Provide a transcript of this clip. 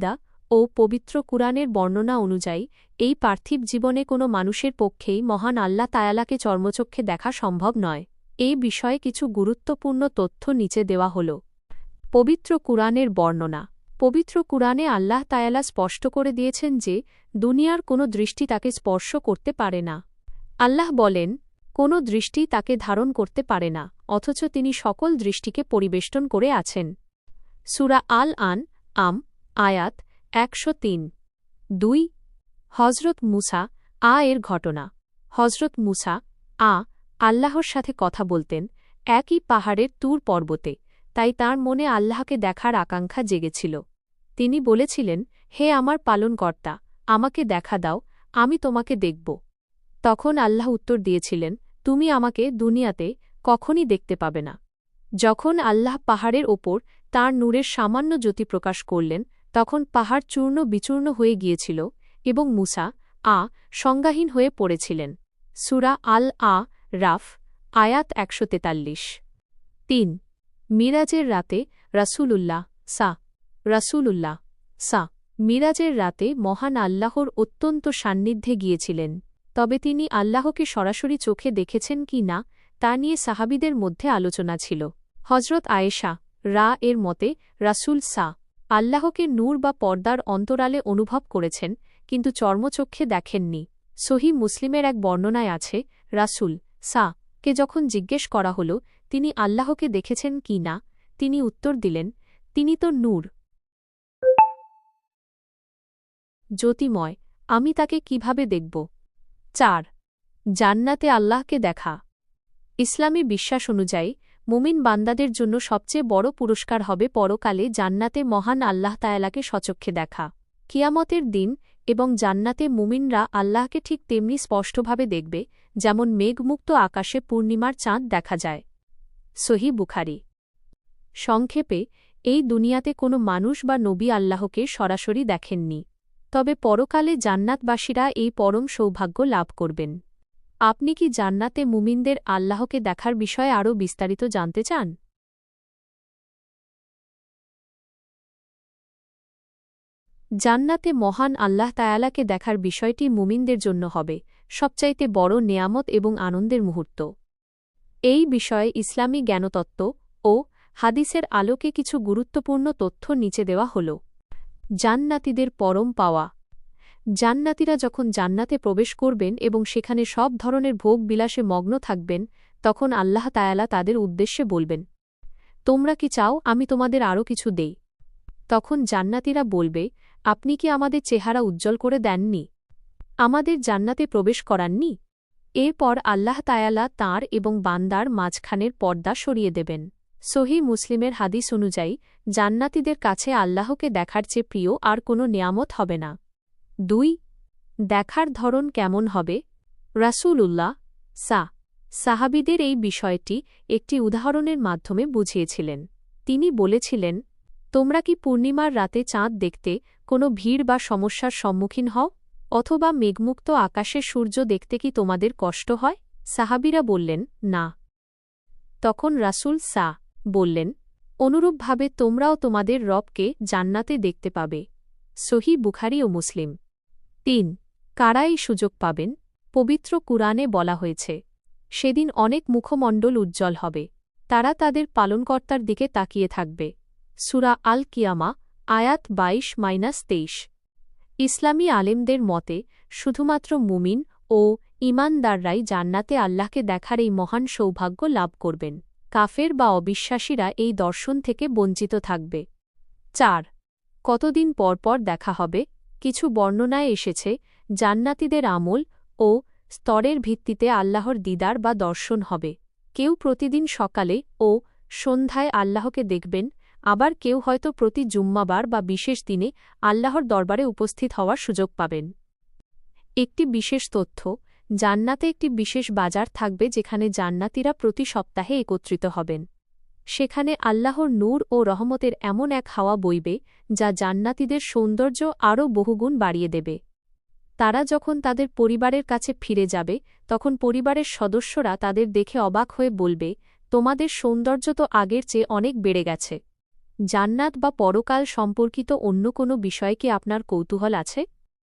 আকিদা ও পবিত্র কুরআনের বর্ণনা অনুযায়ী, এই পার্থিব জীবনে কোনো মানুষের পক্ষেই মহান আল্লাহ তায়ালাকে চর্মচক্ষে দেখা সম্ভব নয়। এই বিষয়ে কিছু গুরুত্বপূর্ণ তথ্য নিচে দেওয়া হল। পবিত্র কুরআনের বর্ণনা। পবিত্র কুরআনে আল্লাহ তায়ালা স্পষ্ট করে দিয়েছেন যে, দুনিয়ার কোনো দৃষ্টি তাকে স্পর্শ করতে পারে না। আল্লাহ বলেন, কোনো দৃষ্টি তাকে ধারণ করতে পারে না, অথচ তিনি সকল দৃষ্টিকে পরিবেষ্টন করে আছেন। সুরা আল আন আম আয়াত একশো তিন। দুই হজরত মুসা, আ এর ঘটনা। হজরত মুসা, আ, আল্লাহর সাথে কথা বলতেন, একই পাহাড়ের তুর পর্বতে, তাই তার মনে আল্লাহকে দেখার আকাঙ্ক্ষা জেগেছিল। তিনি বলেছিলেন, হে আমার পালনকর্তা, আমাকে দেখা দাও, আমি তোমাকে দেখব। তখন আল্লাহ উত্তর দিয়েছিলেন, তুমি আমাকে দুনিয়াতে কখনই দেখতে পাবে না। যখন আল্লাহ পাহাড়ের ওপর তার নূরের সামান্য জ্যোতি প্রকাশ করলেন তখন পাহাড় চূর্ণ বিচূর্ণ হয়ে গিয়েছিল এবং মুসা আ সংজ্ঞাহীন হয়ে পড়েছিলেন। সুরা আল আ রাফ, আয়াত একশো তেতাল্লিশ। তিন, মিরাজের রাতে রাসূলুল্লাহ, সা রাসূলুল্লাহ, সা, মিরাজের রাতে মহান আল্লাহর অত্যন্ত সান্নিধ্যে গিয়েছিলেন। তবে তিনি আল্লাহকে সরাসরি চোখে দেখেছেন কি না, তা নিয়ে সাহাবিদের মধ্যে আলোচনা ছিল। হজরত আয়েশা, রা এর মতে, রাসুল সা আল্লাহকে নূর বা পর্দার অন্তরালে অনুভব করেছেন, কিন্তু চর্মচক্ষে দেখেননি। সহি মুসলিমের এক বর্ণনায় আছে, রাসুল, সা, কে যখন জিজ্ঞেস করা হল, তিনি আল্লাহকে দেখেছেন কি না, তিনি উত্তর দিলেন, তিনি তো নূর। জ্যোতিময়, আমি তাকে কীভাবে দেখব? চার, জান্নাতে আল্লাহকে দেখা। ইসলামী বিশ্বাস অনুযায়ী মুমিন বান্দাদের জন্য সবচেয়ে বড় পুরস্কার হবে পরকালে জান্নাতে মহান আল্লাহ তায়ালাকে সচক্ষে দেখা। কিয়ামতের দিন এবং জান্নাতে মুমিনরা আল্লাহকে ঠিক তেমনি স্পষ্টভাবে দেখবে, যেমন মেঘমুক্ত আকাশে পূর্ণিমার চাঁদ দেখা যায়। সহি বুখারি। সংক্ষেপে, এই দুনিয়াতে কোনো মানুষ বা নবী আল্লাহকে সরাসরি দেখেননি। তবে পরকালে জান্নাতবাসীরা এই পরম সৌভাগ্য লাভ করবেন। আপনি কি জান্নাতে মুমিনদের আল্লাহকে দেখার বিষয়ে আরও বিস্তারিত জানতে চান? জান্নাতে মহান আল্লাহ তায়ালাকে দেখার বিষয়টি মুমিনদের জন্য হবে, সবচাইতে বড় নেয়ামত এবং আনন্দের মুহূর্ত। এই বিষয়ে ইসলামী জ্ঞানতত্ত্ব ও হাদিসের আলোকে কিছু গুরুত্বপূর্ণ তথ্য নিচে দেওয়া হল। জান্নাতিদের পরম পাওয়া জান্নাতিরা যখন জান্নাতে প্রবেশ করবেন এবং সেখানে সব ধরনের ভোগ বিলাসে মগ্ন থাকবেন, তখন আল্লাহ তায়ালা তাদের উদ্দেশ্যে বলবেন, তোমরা কি চাও আমি তোমাদের আরও কিছু দেই? তখন জান্নাতিরা বলবে, আপনি কি আমাদের চেহারা উজ্জ্বল করে দেননি? আমাদের জান্নাতে প্রবেশ করাননি? এরপর আল্লাহ তায়ালা তাঁর এবং বান্দার মাঝখানের পর্দা সরিয়ে দেবেন। সহি মুসলিমের হাদিস অনুযায়ী, জান্নাতিদের কাছে আল্লাহকে দেখার চেয়ে প্রিয় আর কোনো নিয়ামত হবে না। দুই, দেখার ধরন কেমন হবে? রাসূলুল্লাহ, সা, সাহাবিদের এই বিষয়টি একটি উদাহরণের মাধ্যমে বুঝিয়েছিলেন। তিনি বলেছিলেন, তোমরা কি পূর্ণিমার রাতে চাঁদ দেখতে কোনো ভিড় বা সমস্যার সম্মুখীন হও? অথবা মেঘমুক্ত আকাশে সূর্য দেখতে কি তোমাদের কষ্ট হয়? সাহাবিরা বললেন, না। তখন রাসূল সা বললেন, অনুরূপভাবে তোমরাও তোমাদের রবকে জান্নাতে দেখতে পাবে। সহি বুখারি ও মুসলিম। তিন কারা এই সুযোগ পাবেন, পবিত্র কুরআনে বলা হয়েছে। সেদিন অনেক মুখমণ্ডল উজ্জ্বল হবে। তারা তাদের পালনকর্তার দিকে তাকিয়ে থাকবে। সুরা আল কিয়ামা আয়াত বাইশ মাইনাস তেইশ। ইসলামী আলেমদের মতে, শুধুমাত্র মুমিন ও ইমানদাররাই জান্নাতে আল্লাহকে দেখার এই মহান সৌভাগ্য লাভ করবেন। কাফের বা অবিশ্বাসীরা এই দর্শন থেকে বঞ্চিত থাকবে। চার, কতদিন পরপর দেখা হবে? কিছু বর্ণনায় এসেছে, জান্নাতিদের আমল ও স্তরের ভিত্তিতে আল্লাহর দিদার বা দর্শন হবে। কেউ প্রতিদিন সকালে ও সন্ধ্যায় আল্লাহকে দেখবেন, আবার কেউ হয়তো প্রতি জুম্মাবার বা বিশেষ দিনে আল্লাহর দরবারে উপস্থিত হওয়ার সুযোগ পাবেন। একটি বিশেষ তথ্য, জান্নাতে একটি বিশেষ বাজার থাকবে যেখানে জান্নাতিরা প্রতি সপ্তাহে একত্রিত হবেন। সেখানে আল্লাহর নূর ও রহমতের এমন এক হাওয়া বইবে, যা জান্নাতিদের সৌন্দর্য আরও বহুগুণ বাড়িয়ে দেবে। তারা যখন তাদের পরিবারের কাছে ফিরে যাবে, তখন পরিবারের সদস্যরা তাদের দেখে অবাক হয়ে বলবে, তোমাদের সৌন্দর্য তো আগের চেয়ে অনেক বেড়ে গেছে। জান্নাত বা পরকাল সম্পর্কিত অন্য কোনো বিষয়ে কি আপনার কৌতূহল আছে?